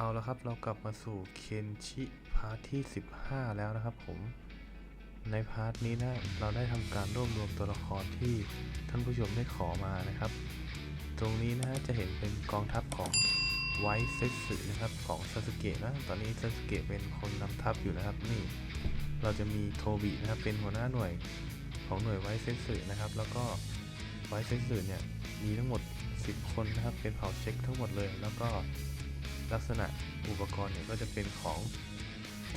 เอาแล้วครับเรากลับมาสู่เคนชิพาร์ทที่ 15 แล้วนะครับผมในพาร์ทนี้นะเราได้ทำการรวบรวมตัวละครที่ท่านผู้ชมได้ขอมานะครับ ตรงนี้นะจะเห็นเป็นกองทัพของไวท์เซสึนะครับของซาสึเกะนะตอนนี้ซาสึเกะเป็นคนนำทัพอยู่นะครับนี่เราจะมีโทบินะครับเป็นหัวหน้าหน่วยของหน่วยไวท์เซสึนะครับ แล้วก็ไวท์เซสึเนี่ยมีทั้งหมด 10 คนนะครับเป็นเผ่าเช็คทั้งหมดเลย แล้วก็ ลักษณะอุปกรณ์เนี่ยก็จะเป็นของ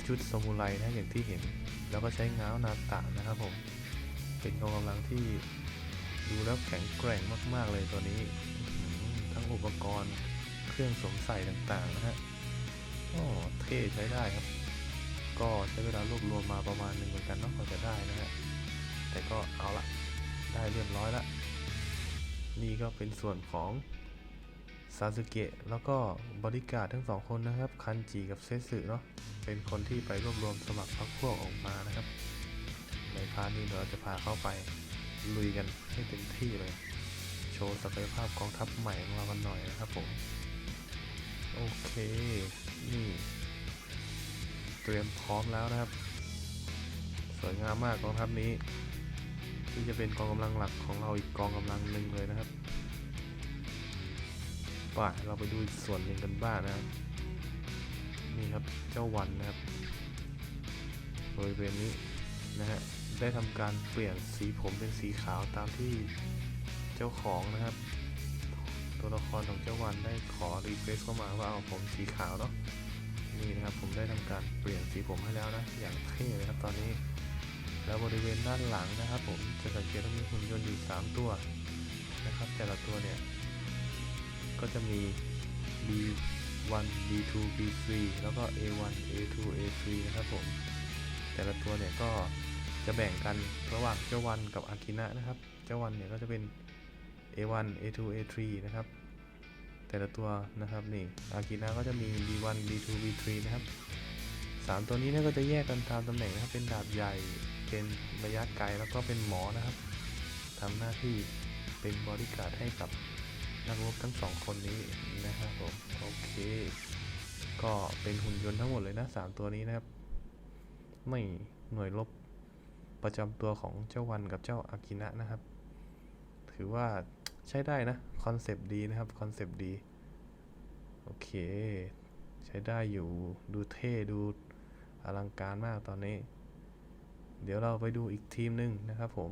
ชุดซามูไรนะอย่างที่เห็น แล้วก็ใช้ง้าวนาตะนะครับผม เป็นกองกำลังที่ดูแล้วแข็งแกร่งมาก ๆ เลยตัวนี้ ทั้งอุปกรณ์เครื่องสวมใส่ต่าง ๆ นะฮะโอ้เท่ใช้ได้ครับ ก็ใช้เวลารวบรวมมาประมาณหนึ่งเหมือนกันเนาะกว่าจะได้นะฮะแต่ก็เอาละได้เรียบร้อยละ นี่ก็เป็นส่วนของ ซาสึเกะแล้วก็บริการทั้งสองคนนะครับ คันจิกับเซสึเนาะเป็นคนที่ไปรวบรวมสมัครพรรคพวกออกมานะครับ ในพาร์ทนี้เดี๋ยวเราจะพาเข้าไปลุยกันให้เต็มที่เลย โชว์ศักยภาพกองทัพใหม่ของเรากันหน่อยนะครับผม โอเค นี่ เตรียมพร้อมแล้วนะครับ สวยงามมากกองทัพนี้ที่จะเป็นกองกำลังหลักของเราอีกกองกำลังหนึ่งเลยนะครับ ป่ะเราไปดูอีกส่วนหนึ่งกันบ้างนะครับนี่ครับเจ้าวันนะครับบริเวณนี้นะฮะได้ทำการเปลี่ยนสีผมเป็นสีขาวตามที่เจ้าของนะครับ ตัวละครของเจ้าวันได้ขอรีเควสเข้ามาว่าเอาผมสีขาวเนาะนี่นะครับผมได้ทำการเปลี่ยนสีผมให้แล้วนะอย่างเท่เลยครับตอนนี้ แล้วบริเวณด้านหลังนะครับ ผมจะสังเกตว่ามีหุ่นยนต์อยู่ 3 ตัวนะครับ แต่ละตัวเนี่ย ก็จะมี B1 B2 B3 แล้วก็ A1 A2 A3 นะครับผม แต่ละตัวเนี่ยก็จะแบ่งกันระหว่างเจ้าวันกับอากินะนะครับ เจ้าวันเนี่ยก็จะเป็น A1 A2 A3 นะครับ แต่ละตัวนะครับนี่อากินะก็จะมี B1 B2 B3 นะครับสามตัวนี้เนี่ยก็จะแยกกันตามตำแหน่งนะครับ เป็นดาบใหญ่ เป็นระยะไกล แล้วก็เป็นหมอนะครับทำหน้าที่เป็นบริการให้กับ นักรบทั้งสองคนนี้นะครับผมโอเค ก็เป็นหุ่นยนต์ทั้งหมดเลยนะสามตัวนี้นะครับ ไม่หน่วยรบประจำตัวของเจ้าวันกับเจ้าอากินะนะครับ ถือว่าใช้ได้นะคอนเซปต์ดีนะครับคอนเซปต์ดีโอเค ใช้ได้อยู่ดูเท่ดูอลังการมากตอนนี้ เดี๋ยวเราไปดูอีกทีมหนึ่งนะครับผม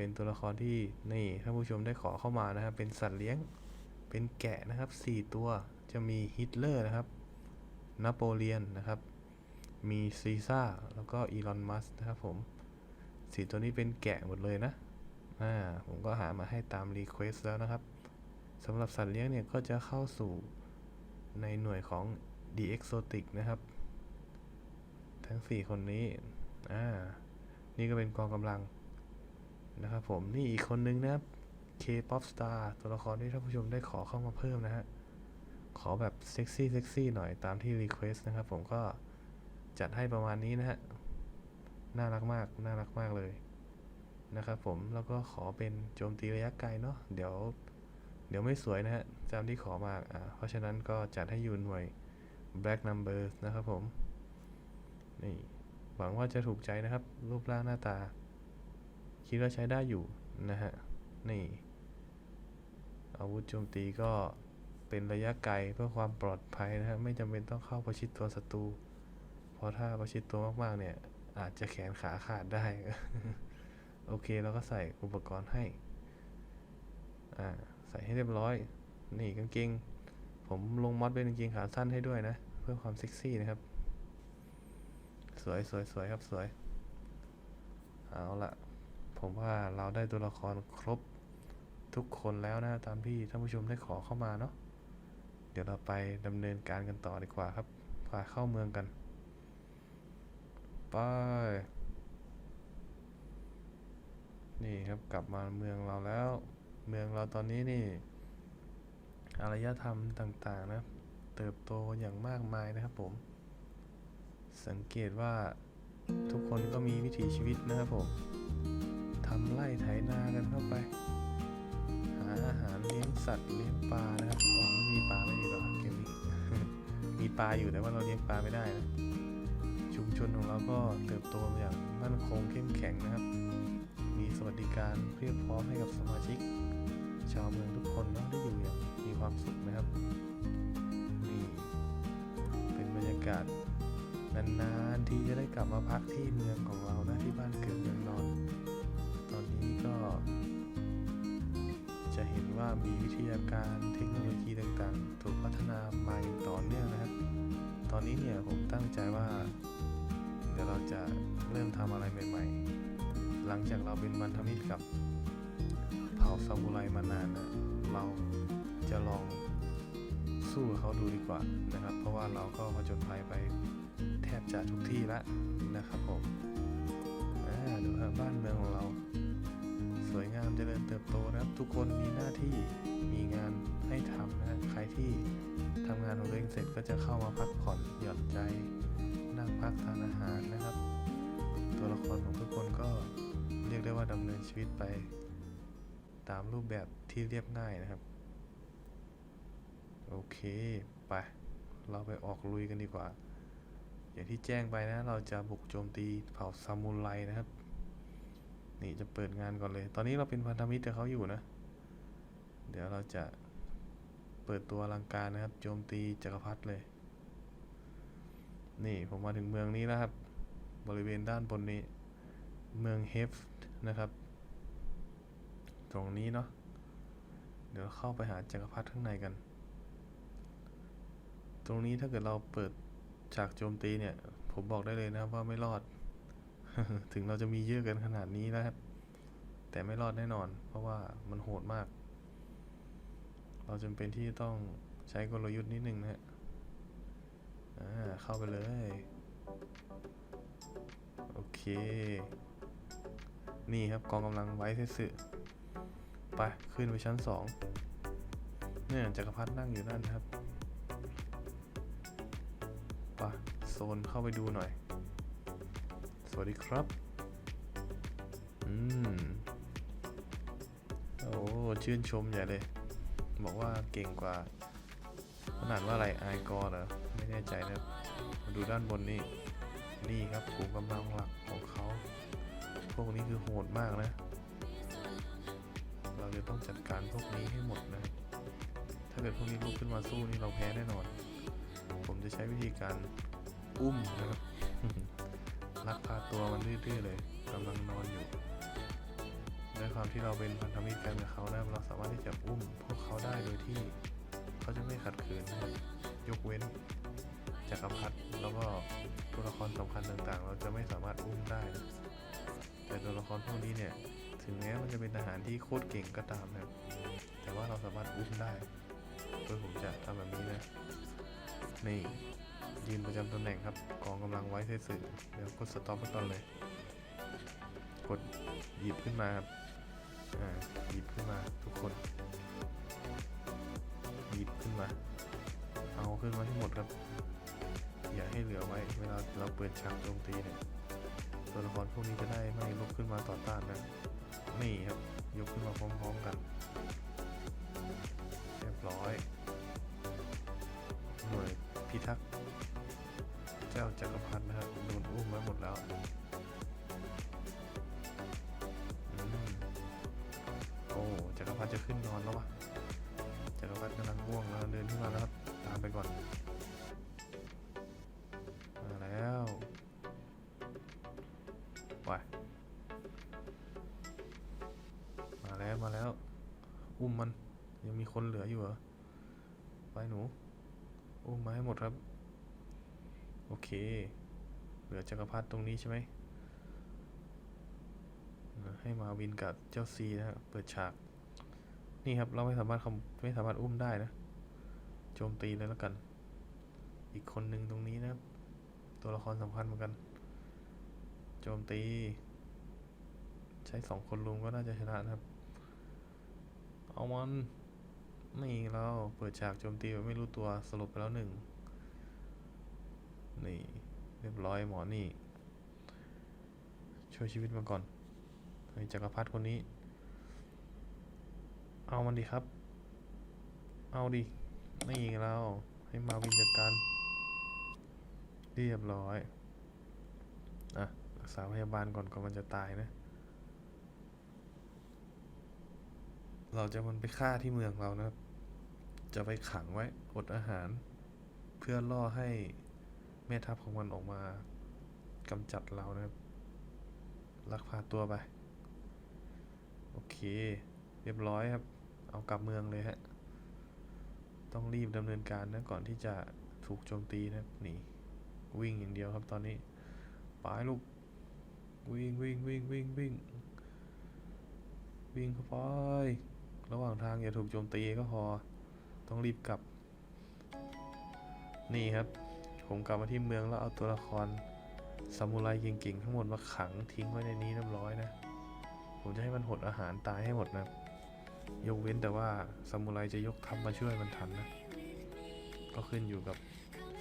เป็นตัวละครที่นี่ท่านผู้ชมได้ขอเข้ามานะครับ เป็นสัตว์เลี้ยง เป็นแกะนะครับ 4 ตัว จะมีฮิตเลอร์นะครับ นโปเลียนนะครับ มีซีซ่า แล้วก็อีลอน มัสนะครับผมสีตัวนี้เป็นแกะหมดเลยนะ อ่า ผมก็หามาให้ตามรีเควสแล้วนะครับสำหรับสัตว์เลี้ยงเนี่ยก็จะเข้าสู่ในหน่วยของ The Exotic นะครับ ทั้ง 4 คนนี้ อ่า นี่ก็เป็นกองกำลัง นะครับผมนี่อีกคนนึงนะครับ K-pop star ตัวละครที่ท่านผู้ชมได้ขอเข้ามาเพิ่มนะฮะ ขอแบบเซ็กซี่เซ็กซี่หน่อยตามที่รีเควสนะครับผมก็จัดให้ประมาณนี้นะฮะ น่ารักมาก น่ารักมากเลยนะครับผมแล้วก็ขอเป็นโจมตีระยะไกลเนาะเดี๋ยว เดี๋ยวไม่สวยนะฮะตามที่ขอมาอ่าเพราะฉะนั้นก็จัดให้อยู่หน่วย black Number นะครับผม นี่ หวังว่าจะถูกใจนะครับ รูปร่างหน้าตา คิดว่าใช้ได้อยู่นะฮะ นี่ อาวุธโจมตีก็เป็นระยะไกลเพื่อความปลอดภัยนะฮะ ไม่จำเป็นต้องเข้าประชิดตัวศัตรู เพราะถ้าประชิดตัวมากๆเนี่ย อาจจะแขนขาขาดได้ โอเคเราก็ใส่อุปกรณ์ให้ อ่า ใส่ให้เรียบร้อย นี่กางเกง ผมลงมอดเป็นกางเกงขาสั้นให้ด้วยนะ เพื่อความเซ็กซี่นะครับ สวยสวยสวยครับสวย เอาละ ผมว่าเราได้ตัวละครครบทุกคนแล้วนะตามที่ท่านผู้ชมได้ขอเข้ามาเนาะเดี๋ยวเราไปดำเนินการกันต่อดีกว่าครับพาเข้าเมืองกันไปนี่ครับกลับมาเมืองเราแล้ว เมืองเราตอนนี้นี่อารยธรรมต่างๆนะเติบโตอย่างมากมายนะครับผม สังเกตว่าทุกคนก็มีวิถีชีวิตนะครับผม ทำไร่ไถนากันเข้าไป หาอาหารเลี้ยงสัตว์เลี้ยงปลานะครับอ๋อไม่มีปลาไม่มีปลาเกมนี้มีปลาอยู่แต่ว่าเราเลี้ยงปลาไม่ได้นะชุมชนของเราก็เติบโตมาอย่างมั่นคงเข้มแข็งนะครับ มีสวัสดิการเพียบพร้อมให้กับสมาชิก ชาวเมืองทุกคนเนาะได้อยู่อย่างมีความสุขนะครับนี่เป็นบรรยากาศนานๆที่จะได้กลับมาพักที่เมืองของเรานะที่บ้านเกิดเมืองนอน จะเห็นว่ามีวิทยาการเทคโนโลยีต่างๆ ถูกพัฒนามาอย่างต่อเนื่องนะครับ ตอนนี้เนี่ยผมตั้งใจว่า เดี๋ยวเราจะเริ่มทำอะไรใหม่ ๆ หลังจากเราเป็นมันธมิตรกับเผ่าซามูไรมานานนะเราจะลองสู้เขาดูดีกว่านะครับ เพราะว่าเราก็ผจญภัยไปแทบจะทุกที่แล้วนะครับผมดูครับบ้านเมืองของเรา สวยงามจเจริญเติบโตนะครับ ทุกคนมีหน้าที่มีงานให้ทำนะใครที่ทำงานของตัวเองเสร็จก็จะเข้ามาพักผ่อนหย่อนใจนั่งพักทานอาหารนะครับ ตัวละครของทุกคนก็เรียกได้ว่าดำเนินชีวิตไป ตามรูปแบบที่เรียบง่ายนะครับ โอเค ไป เราไปออกลุยกันดีกว่า อย่างที่แจ้งไปนะ เราจะบุกโจมตีเผ่าซามูไรนะครับ นี่จะเปิดงานก่อนเลย ตอนนี้เราเป็นพันธมิตรกับเขาอยู่นะ เดี๋ยวเราจะเปิดตัวอลังการนะครับ โจมตีจักรพรรดิเลย นี่ผมมาถึงเมืองนี้แล้วครับ บริเวณด้านบนนี้ เมืองเฮฟนะครับ ตรงนี้เนาะ เดี๋ยวเข้าไปหาจักรพรรดิข้างในกัน ตรงนี้ถ้าเกิดเราเปิดฉากโจมตีเนี่ย ผมบอกได้เลยนะครับว่าไม่รอด ถึงเราจะมีเยอะกันขนาดนี้นะครับ แต่ไม่รอดแน่นอน เพราะว่ามันโหดมาก เราจำเป็นที่ต้องใช้กลยุทธ์นิดนึงนะฮะเข้าไปเลย โอเค นี่ครับกองกำลังไว้เทสึไป ขึ้นไปชั้นสองเนี่ยจักรพรรดินั่งอยู่นั่นนะครับไปโซนเข้าไปดูหน่อย วัสดีครับ อืม โอ้ชื่นชมใหญ่เลย บอกว่าเก่งกว่าขนาดว่าอะไรไอายกอเหรอ ไม่แน่ใจนะมาดูด้านบนนี่ นี่ครับกลุ่มกำลังหลักของเขา พวกนี้คือโหดมากนะ เราจะต้องจัดการพวกนี้ให้หมดนะ ถ้าเกิดพวกนี้ลุกขึ้นมาสู้นี่เราแพ้แน่นอน ผมจะใช้วิธีการอุ้มนะครับ ลักพาตัวมันดื้อๆเลยกำลังนอนอยู่ด้วยความที่เราเป็นพันธมิตรกันกับเขานะเราสามารถที่จะอุ้มพวกเขาได้โดยที่เขาจะไม่ขัดขืนยกเว้นจักรพรรดิแล้วก็ตัวละครสำคัญต่างๆ เราจะไม่สามารถอุ้มได้นะแต่ตัวละครพวกนี้เนี่ยถึงแม้มันจะเป็นทหารที่โคตรเก่งก็ตามนะครับแต่ว่าเราสามารถอุ้มได้โดยผมจะทำแบบนี้นะนี่ ยืนประจำตำแหน่งครับกองกำลังไว้เสื่อเดี๋ยวกดสต็อปไว้ก่อนเลย กดหยิบขึ้นมาครับอ่าหยิบขึ้นมาทุกคนหยิบขึ้นมา เอาขึ้นมาให้หมดครับ อย่าให้เหลือไว้เวลาเราเปิดฉากโจมตีเนี่ยตัวละครพวกนี้จะได้ไม่ลุกขึ้นมาต่อต้านนะนี่ครับยกขึ้นมาพร้อมๆกันเรียบร้อยหน่วยพิทักษ์ จ้าจักรพรรดินะครับโดนอุ้มไว้หมดแล้วอโอ้จักรพรรดิจะขึ้นนอนแล้ววะจักรพรรดิกำลังง่วงแล้วเดินขึ้นมาแล้วครับตามไปก่อนมาแล้วไปมาแล้วมาแล้ว อุ้มมันยังมีคนเหลืออยู่เหรอไปหนูอุ้มมาให้หมดครับ เคเหลือจักรพรรดิตรงนี้ใช่ไหมให้มาวินกับเจ้าซีนะฮะเปิดฉาก นี่ครับเราไม่สามารถคำไม่สามารถอุ้มได้นะ โจมตีเลยแล้วกัน อีกคนหนึ่งตรงนี้นะตัวละครสำคัญเหมือนกัน โจมตี ใช้สองคนลุมก็น่าจะชนะนะครับ เอามันนี่เราเปิดฉากโจมตีแบบไม่รู้ตัวสลบไปแล้วหนึ่ง นี่เรียบร้อยหมอนี่ ช่วยชีวิตมาก่อนไอ้จักรพรรดิคนนี้ เอามันดีครับ เอาดินี่เราให้มาวินจัดการเรียบร้อยอะรักษาพยาบาลก่อนก่อนมันจะตายนะ เราจะมันไปฆ่าที่เมืองเรานะครับ จะไปขังไว้อดอาหาร เพื่อล่อให้ แม่ทัพของมันออกมากำจัดเรานะครับ ลักพาตัวไป โอเค เรียบร้อยครับ เอากลับเมืองเลยฮะ ต้องรีบดำเนินการนะก่อนที่จะถูกโจมตีนะครับหนีวิ่งอย่างเดียวครับตอนนี้ไปลูกวิ่งวิ่งวิ่งวิ่งวิ่งวิ่งเข้าไป ระหว่างทางอย่าถูกโจมตีก็พอ ต้องรีบกลับ นี่ครับ ผมกลับมาที่เมืองแล้วเอาตัวละครซามูไรเก่งๆทั้งหมดมาขังทิ้งไว้ในนี้เรียบร้อยนะ ผมจะให้มันหดอาหารตายให้หมดนะ ยกเว้นแต่ว่าซามูไรจะยกทัพมาช่วยมันทันนะ ก็ขึ้นอยู่กับ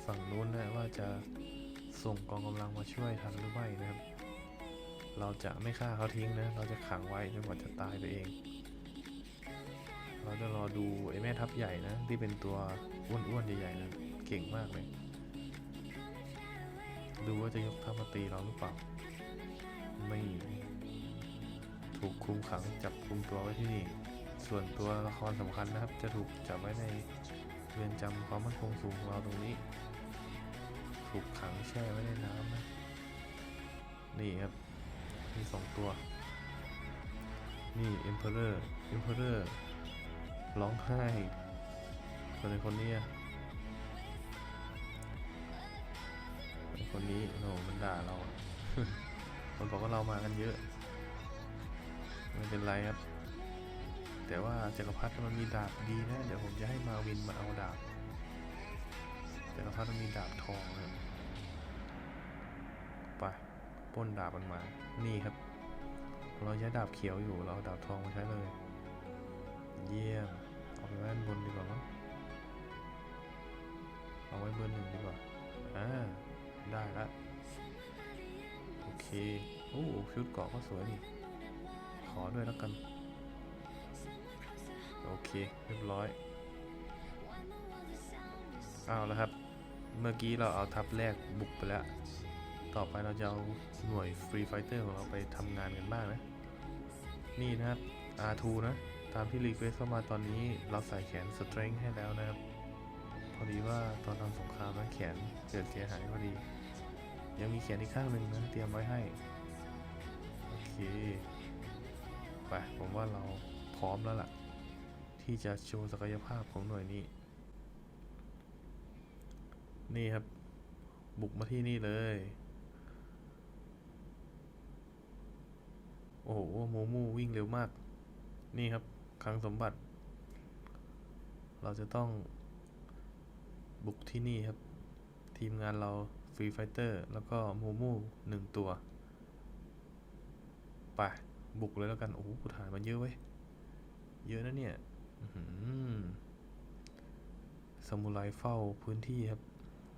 ฝั่งนู้นนะว่าจะส่งกองกำลังมาช่วยทันหรือไม่นะครับ เราจะไม่ฆ่าเขาทิ้งนะ เราจะขังไว้จนกว่าจะตายไปเอง เราจะรอดูไอ้แม่ทัพใหญ่นะที่เป็นตัวอ้วนๆใหญ่ๆนะเก่งมากเลย ดูว่าจะยกทัพมาตีเราหรือเปล่า ไม่ถูกคุมขังจับคุมตัวไว้ที่นี่ ส่วนตัวละครสำคัญนะครับ จะถูกจับไว้ในเรือนจำความมั่นคงสูงของเราตรงนี้ ถูกขังแช่ไว้ในน้ำนะนี่ครับ มีสองตัว นี่ Emperor Emperor ร้องไห้ส่วนในคนนี้ คนนี้โอ้มันด่าเรา มันบอกว่าเรามากันเยอะ ไม่เป็นไรครับ แต่ว่าจักรพรรดิมันมีดาบดีนะ เดี๋ยวผมจะให้มาวินมาเอาดาบ จักรพรรดิมันมีดาบทองนะครับไปป้นดาบมันมา นี่ครับ เราใช้ดาบเขียวอยู่ เราเอาดาบทองมาใช้เลย เยี่ยม เอาไปไว้ด้านบนดีกว่ามั้งเอาไว้เบอร์หนึ่งดีกว่า อ่า ได้ละโอเคโอ้ชุดเกาะก็สวยนี่ขอด้วยแล้วกัน โอเค เรียบร้อย เอาแล้วครับ เมื่อกี้เราเอาทัพแรกบุกไปแล้ว ต่อไปเราจะเอาหน่วยฟรีไฟเตอร์ของเราไปทำงานกันบ้างนะ นี่นะครับ R2 นะ ตามที่รีเควสเข้ามาตอนนี้เราใส่แขนสเตร n งให้แล้วนะครับ พอดีว่าตอนทำสงครามนั้นแขนเกิดเสียหายพอดี ยังมีแขนอีกข้างหนึ่งนะเตรียมไว้ให้ โอเคไปผมว่าเราพร้อมแล้วล่ะ ที่จะโชว์ศักยภาพของหน่วยนี้ นี่ครับ บุกมาที่นี่เลย โอ้โหโมมูวิ่งเร็วมาก นี่ครับคลังสมบัติ เราจะต้องบุกที่นี่ครับ ทีมงานเรา ฟรีไฟเตอร์แล้วก็โมมูหนึ่งตัว ไป บุกเลยแล้วกัน โอ้โหกูถ่ายมันเยอะเว้ย เยอะนะเนี่ยอื้อหือซามูไรเฝ้าพื้นที่ครับ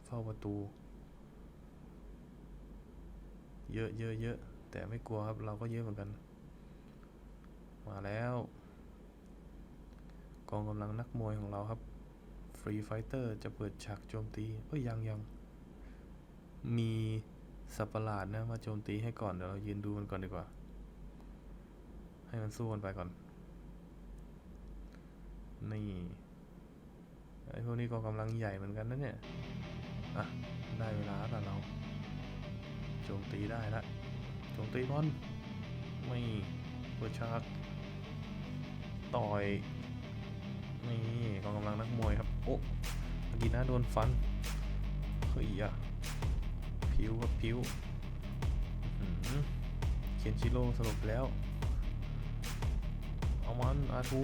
เฝ้าประตู เยอะเยอะเยอะแต่ไม่กลัวครับ เราก็เยอะเหมือนกัน มาแล้ว กองกำลังนักมวยของเราครับฟรีไฟเตอร์จะเปิดฉากโจมตี เอ้ยยังยัง มีสัตว์ประหลาดนะมาโจมตีให้ก่อน เดี๋ยวเรายืนดูมันก่อนดีกว่า ให้มันสู้กันไปก่อน นี่ไอ้พวกนี้ก็กำลังใหญ่เหมือนกันนะเนี่ย อะ ได้เวลาแล้วเรา โจมตีได้ละ โจมตีบอลไม่เปิดฉากต่อย นี่กองกำลังนักมวยครับ โอ้อากีน่าโดนฟันเฮ้ยอะ ผิวครับผิวอื้อหือเขียนชิโร่สลบแล้ว เอามันอาทู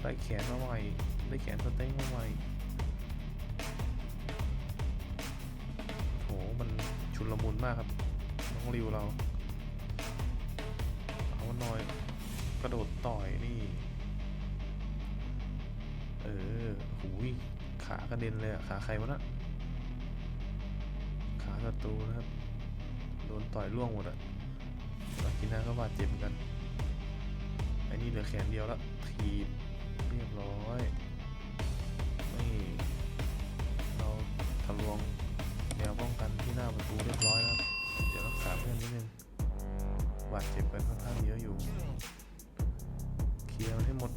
ได้แขนมาใหม่ ได้แขนสเต็งมาใหม่โหมันชุนละมุนมากครับ น้องริวเรา เอามันหน่อย กระโดดต่อยนี่ เออ หูย ขากระเด็นเลยอะขาใครวะนะ ตูนะครับ โดนต่อยล่วงหมดอะลากินาก็บาดเจ็บกัน ไอ้นี่เหลือแขนเดียวล้วทีบเรียบร้อยนี่เราทะลวงแนวป้องกันที่หน้าประตูเรียบร้อยแล้วเดี๋ยวรักษาเพื่อนนิดนึงบาดเจ็บกันค่อนข้างเยอะอยู่ เคลียร์ให้หมด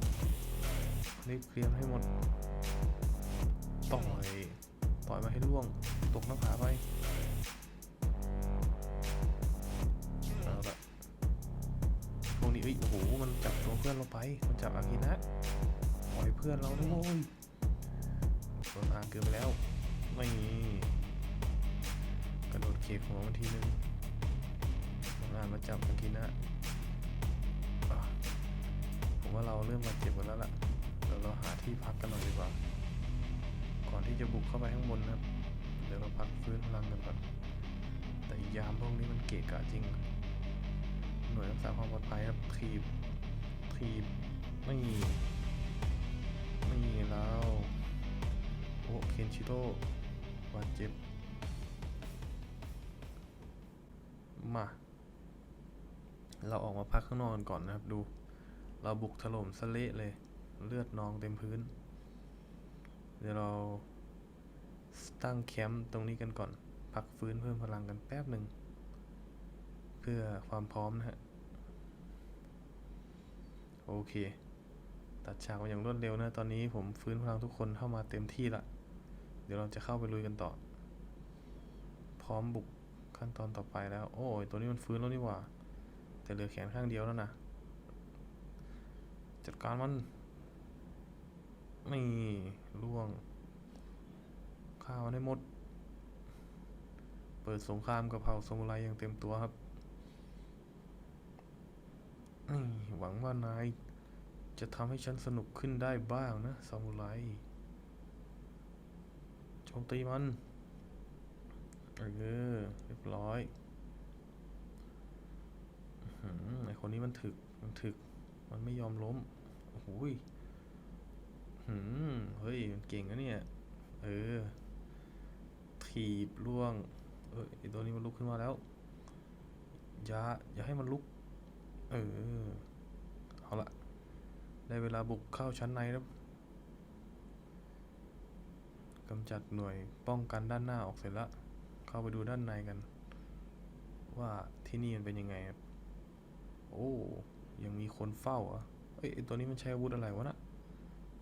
รีบเคลียร์ให้หมดต่อย ต่อยมาให้ล่วง ตกหน้าผาไปเอาละพวกนี้เอ้ยโอ้โห มันจับตัวเพื่อนเราไป มันจับอากินะ ปล่อยเพื่อนเราด้วยโดนอาเกินไปแล้ว ไม่กระโดดเคกของมันทีนึงมันอานมาจับอากินะผมว่าเราเริ่มบาดเจ็บกันแล้วล่ะเดี๋ยวเราหาที่พักกันหน่อยดีกว่า ที่จะบุกเข้าไปข้างบนนะครับ เดี๋ยวเราพักฟื้นพลังกันก่อน แต่อียามพวกนี้มันเกะกะจริง หน่วยรักษาความปลอดภัยครับทีบทีบไม่ไม่แล้วโอ้เคนชิโร่บาดเจ็บ มา เราออกมาพักข้างนอกกันก่อนนะครับ ดู เราบุกถล่มสะเละเลย เลือดนองเต็มพื้น เดี๋ยวเรา ตั้งแคมป์ตรงนี้กันก่อน พักฟื้นเพิ่มพลังกันแป๊บหนึ่ง เพื่อความพร้อมนะฮะ โอเค ตัดฉากมาอย่างรวดเร็วนะ ตอนนี้ผมฟื้นพลังทุกคนเข้ามาเต็มที่ละ เดี๋ยวเราจะเข้าไปลุยกันต่อ พร้อมบุกขั้นตอนต่อไปแล้ว โอ้ย ตัวนี้มันฟื้นแล้วนี่หว่า แต่เหลือแขนข้างเดียวแล้วนะ จัดการมัน นี่ล่วง ข้าวได้หมด เปิดสงครามกับเผ่าซามูไรอย่างเต็มตัวครับ หวังว่านายจะทำให้ฉันสนุกขึ้นได้บ้างนะซามูไรโจมตีมันเออเรียบร้อยไอคนนี้มันถึก มันถึก มันไม่ยอมล้ม โอ้โหยหืมเฮ้ย มันเก่งนะเนี่ย เออ ถีบล่วง เออไอตัวนี้มันลุกขึ้นมาแล้ว อย่า อย่าให้มันลุก เออ เอาละได้เวลาบุกเข้าชั้นในแล้วกำจัดหน่วยป้องกันด้านหน้าออกเสร็จล้วเข้าไปดูด้านในกัน ว่าที่นี่มันเป็นยังไงครับ โอ้ ยังมีคนเฝ้าเหรอะเอ้ยตัวนี้มันใช้อาวุธอะไรวะนะ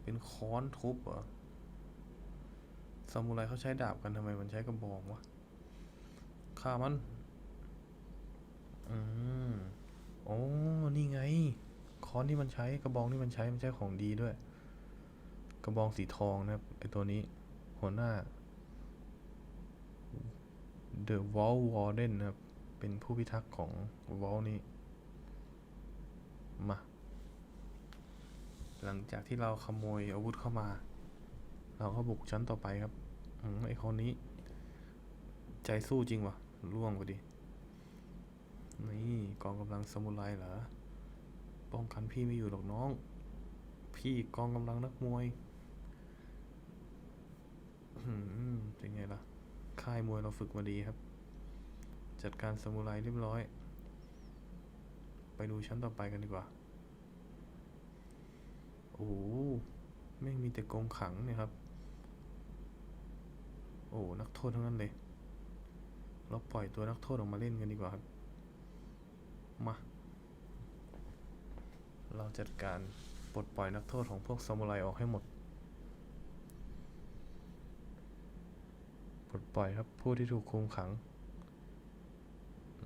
เป็นค้อนทุบเหรอ ซามูไรเขาใช้ดาบกันทำไมมันใช้กระบองวะฆ่ามัน อืมโอ้นี่ไง ค้อนที่มันใช้กระบองที่มันใช้ มันใช้ของดีด้วย กระบองสีทองนะครับไอตัวนี้ หัวหน้า The Wall Warden นะครับ เป็นผู้พิทักษ์ของ Wall นี้ มา หลังจากที่เราขโมยอาวุธเข้ามา เราก็บุกชั้นต่อไปครับอืมไอคนนี้ ใจสู้จริงวะล่วงไปดินี่กองกำลังซามูไรเหรอ ป้องกันพี่ไม่อยู่หรอกน้อง พี่กองกำลังนักมวยเป็นไงล่ะ ค่ายมวยเราฝึกมาดีครับ จัดการซามูไรเรียบร้อย ไปดูชั้นต่อไปกันดีกว่า โอ้โหไม่มีแต่กรงขังเนี่ยครับ โอ้นักโทษทั้งนั้นเลย เราปล่อยตัวนักโทษออกมาเล่นกันดีกว่าครับ มา เราจัดการปลดปล่อยนักโทษของพวกซามูไรออกให้หมด ปลดปล่อยครับผู้ที่ถูกคุมขัง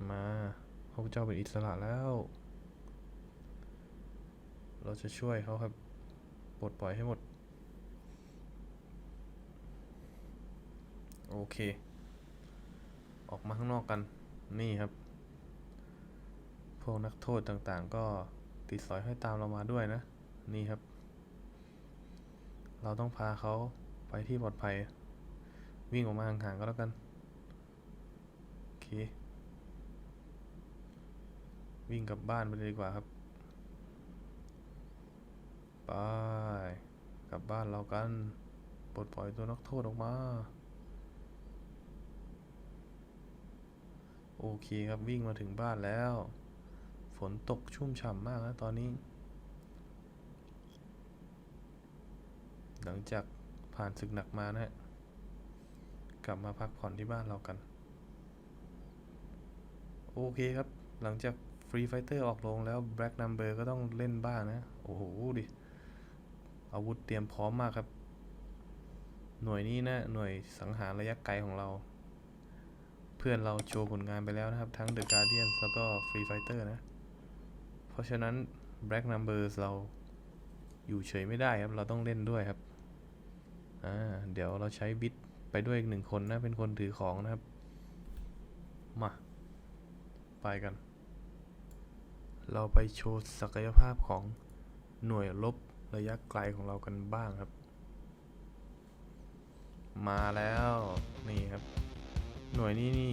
มาพวกเจ้าเป็นอิสระแล้ว เราจะช่วยเขาครับ ปลดปล่อยให้หมด โอเค ออกมาข้างนอกกันนี่ครับ พวกนักโทษต่างๆ ก็ติดสอยให้ตามเรามาด้วยนะ นี่ครับ เราต้องพาเขาไปที่ปลอดภัย วิ่งออกมาห่างๆก็แล้วกัน โอเค วิ่งกลับบ้านไปเลยดีกว่าครับไปกลับบ้านเรากัน ปลดปล่อยตัวนักโทษออกมา โอเคครับวิ่งมาถึงบ้านแล้ว ฝนตกชุ่มฉ่ำมากนะตอนนี้ หลังจากผ่านศึกหนักมานะฮะกลับมาพักผ่อนที่บ้านเรากัน โอเคครับหลังจากฟรีไฟเตอร์ออกลงแล้ว Black Number ก็ต้องเล่นบ้างนะ โอ้โหดิอาวุธเตรียมพร้อมมากครับ หน่วยนี้นะ หน่วยสังหารระยะไกลของเรา เพื่อนเราโชว์ผลงานไปแล้วนะครับ ทั้ง The Guardian แล้วก็ Free Fighter นะ เพราะฉะนั้น Black Numbers เราอยู่เฉยไม่ได้ครับ เราต้องเล่นด้วยครับ อ่า เดี๋ยวเราใช้บิทไปด้วยอีกหนึ่งคนนะ เป็นคนถือของนะครับ มา ไปกัน เราไปโชว์ศักยภาพของหน่วยลบระยะไกลของเรากันบ้างครับ มาแล้ว นี่ครับ หน่วยนี้นี่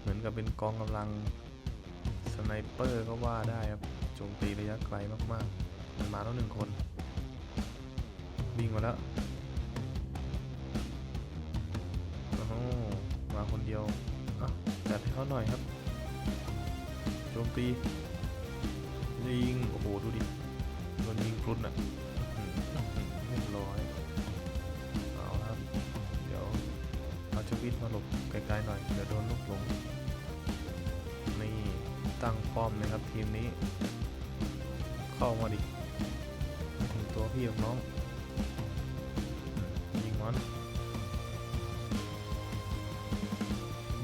เหมือนกับเป็นกองกำลังสไนเปอร์ก็ว่าได้ครับโจมตีระยะไกลมากๆ มันมาแล้วหนึ่งคนวิ่งมาแล้วโอ้มาคนเดียวอะจัดให้เขาหน่อยครับโจมตียิงโอ้โหดูดิโดนยิงพลุนอะหือเรียบร้อย วิทมาหลบไกลๆหน่อยเดี๋ยวโดนลูกหลงนี่ตั้งป้อมเลยครับทีมนี้ เข้ามาดิถึงตัวพี่กับน้องยิงมัน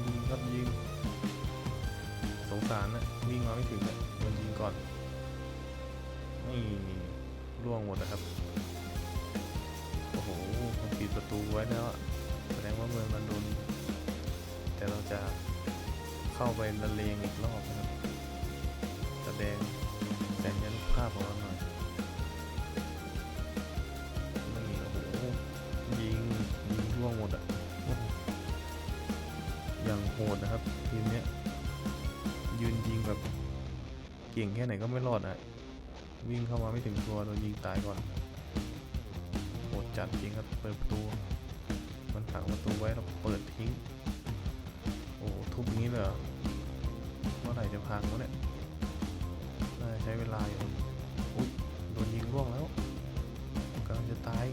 ยิงครับยิงสงสารนะวิ่งมาไม่ถึงอะโดนยิงก่อนนี่ล่วงหมดนะครับโอ้โหมันปิดประตูไว้แล้วอะ ว่าเมืองมันโดนแต่เราจะเข้าไปละเลงอีกรอบนะครับแสดงแสดงภาพของเราหน่อยนี่โอ้โหยิงยิงร่วงหมดอะอย่างโหดนะครับทีมเนี้ยยืนยิงแบบเก่งแค่ไหนก็ไม่รอดอะวิ่งเข้ามาไม่ถึงตัวโดนยิงตายก่อนโหดจัดจริงครับเปิดประตูมัน ขังประตูไว้แล้วเปิดทิ้ง โอ้ทุบงี้เลยเหรอเมื่อไหร่จะพังวะเนี่ยน่าใช้เวลาอยู่อุ๊ยโดนยิงร่วงแล้วกำลังจะตาย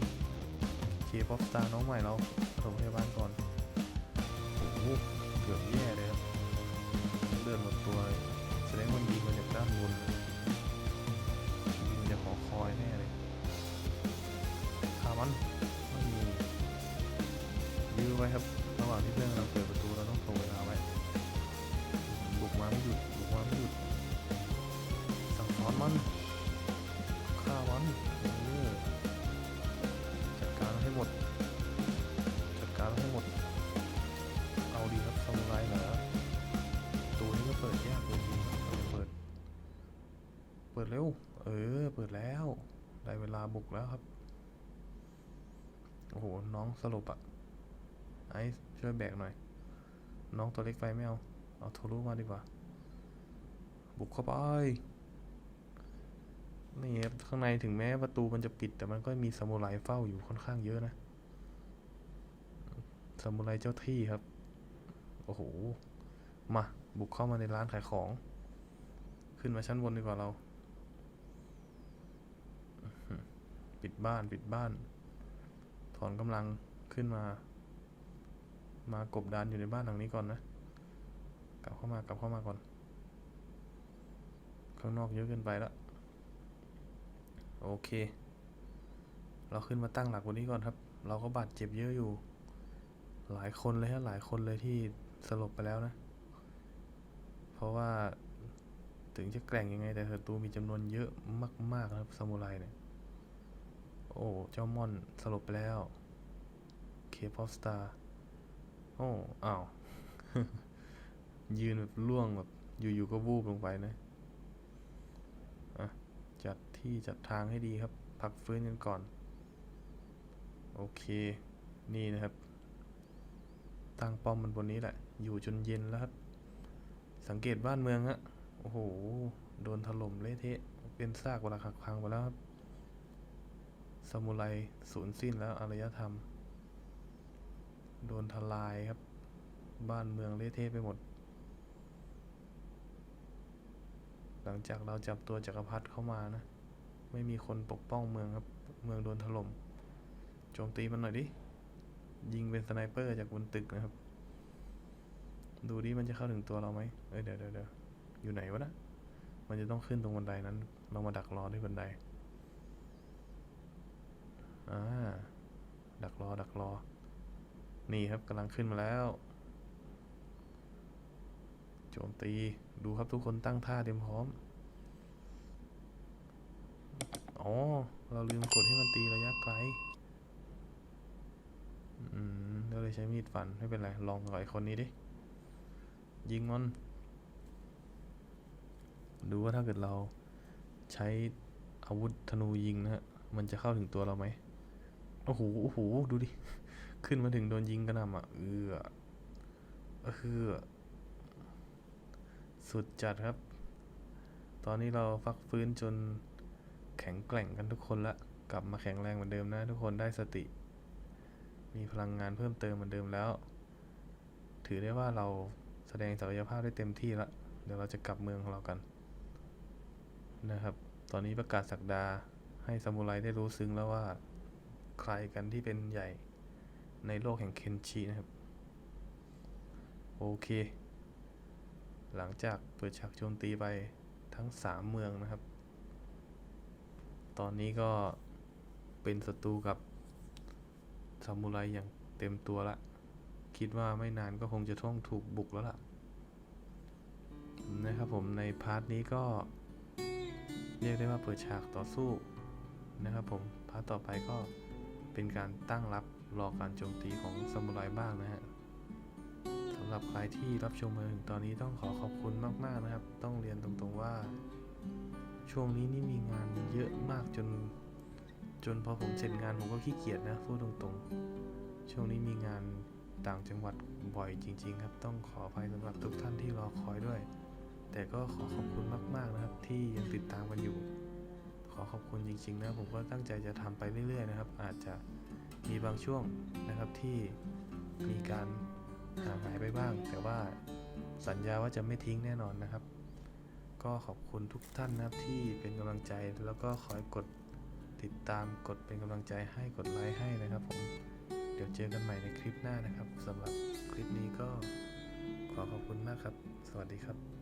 เคป๊อปสตาร์น้องใหม่เราปฐมพยาบาลก่อนโอ้โหเกือบแย่เลยครับเลือดหมดตัวแสดงว่ายิงมาจากด้านบนยิ น้องสลบอะไอซ์ช่วยแบกหน่อย น้องตัวเล็กไปไม่เอา เอาโทรุมาดีกว่า บุกเข้าไปนี่ครับข้างในถึงแม้ประตูมันจะปิด แต่มันก็มีซามูไรเฝ้าอยู่ค่อนข้างเยอะนะซามูไรเจ้าที่ครับ โอ้โห มา บุกเข้ามาในร้านขายของ ขึ้นมาชั้นบนดีกว่าเรา ปิดบ้านปิดบ้าน อนกำลังขึ้นมา มากบดานอยู่ในบ้านหลังนี้ก่อนนะ กลับเข้ามากลับเข้ามาก่อน ข้างนอกเยอะเกินไปแล้วโอเค เราขึ้นมาตั้งหลักวันนี้ก่อนครับ เราก็บาดเจ็บเยอะอยู่ หลายคนเลยฮะหลายคนเลยที่สลบไปแล้วนะ เพราะว่าถึงจะแกร่งยังไงแต่ศัตรูมีจำนวนเยอะมากๆนะครับซามูไรเนี่ย โอ้ เจ้ามอนสลบไปแล้วเคปอสตาร์โอ้ อ้าว ยืนแบบล่วงแบบ อยู่ๆก็วูบลงไปนะอะจัดที่จัดทางให้ดีครับ พักฟื้นกันก่อน โอเค นี่นะครับ ตั้งป้อมมันบนนี้แหละ อยู่จนเย็นแล้วครับ สังเกตบ้านเมืองฮะ โอ้โห โดนถล่มเละเทะ เป็นซากปรักหักพังไปแล้วครับ ซามูไรสูญสิ้นแล้วอารยธรรม โดนทลายครับ บ้านเมืองเละเทะไปหมด หลังจากเราจับตัวจักรพรรดิเข้ามานะ ไม่มีคนปกป้องเมืองครับ เมืองโดนถล่ม โจมตีมันหน่อยดิ ยิงเป็นสไนเปอร์จากบนตึกนะครับ ดูดิมันจะเข้าถึงตัวเราไหมเอ้ยเดี๋ยวเดี๋ยวเดี๋ยวอยู่ไหนวะนะ มันจะต้องขึ้นตรงบันไดนั้น เรามาดักรอที่บันได อ่า ดักรอ ดักรอ นี่ครับกำลังขึ้นมาแล้ว โจมตี ดูครับทุกคนตั้งท่าเตรียมพร้อม อ๋อ เราลืมกดให้มันตีระยะไกล อืมเราเลยใช้มีดฟัน ไม่เป็นไร ลองกับไอ้คนนี้ดิ ยิงมัน ดูว่าถ้าเกิดเราใช้อาวุธธนูยิงนะฮะ มันจะเข้าถึงตัวเราไหม โอ้โหโอ้โหดูดิ ขึ้นมาถึงโดนยิงกระหน่ำอะ เออเออสุดจัดครับ ตอนนี้เราฟักฟื้นจนแข็งแกร่งกันทุกคนละ กลับมาแข็งแรงเหมือนเดิมนะ ทุกคนได้สติ มีพลังงานเพิ่มเติมเหมือนเดิมแล้ว ถือได้ว่าเราแสดงศักยภาพได้เต็มที่ละ เดี๋ยวเราจะกลับเมืองของเรากัน นะครับ ตอนนี้ประกาศสักดาให้ซามูไรได้รู้ซึ้งแล้วว่า ใครกันที่เป็นใหญ่ในโลกแห่งเคนชินะครับ โอเค หลังจากเปิดฉากโจมตีไปทั้งสามเมืองนะครับ ตอนนี้ก็เป็นศัตรูกับซามูไรอย่างเต็มตัวละ คิดว่าไม่นานก็คงจะต้องถูกบุกแล้วล่ะ นะครับผมในพาร์ทนี้ก็เรียกได้ว่าเปิดฉากต่อสู้นะครับผม พาร์ทต่อไปก็ เป็นการตั้งรับรอการโจมตีของซามูไรบ้างนะฮะสำหรับใครที่รับชมมาถึงตอนนี้ต้องขอขอบคุณมากๆนะครับ ต้องเรียนตรงๆว่า ช่วงนี้นี่มีงานเยอะมากจน จนพอผมเสร็จงานผมก็ขี้เกียจนะพูดตรงๆ ช่วงนี้มีงานต่างจังหวัดบ่อยจริง ๆ ครับ ต้องขออภัยสำหรับทุกท่านที่รอคอยด้วย แต่ก็ขอขอบคุณมากๆนะครับ ที่ยังติดตามกันอยู่ ขอขอบคุณจริงๆนะผมก็ตั้งใจจะทำไปเรื่อยๆนะครับ อาจจะมีบางช่วงนะครับที่มีการห่างหายไปบ้าง แต่ว่าสัญญาว่าจะไม่ทิ้งแน่นอนนะครับ ก็ขอบคุณทุกท่านนะครับที่เป็นกำลังใจแล้วก็คอยกดติดตามกดเป็นกำลังใจให้กดไลค์ให้นะครับผมเดี๋ยวเจอกันใหม่ในคลิปหน้านะครับสำหรับคลิปนี้ก็ขอขอบคุณมากครับ สวัสดีครับ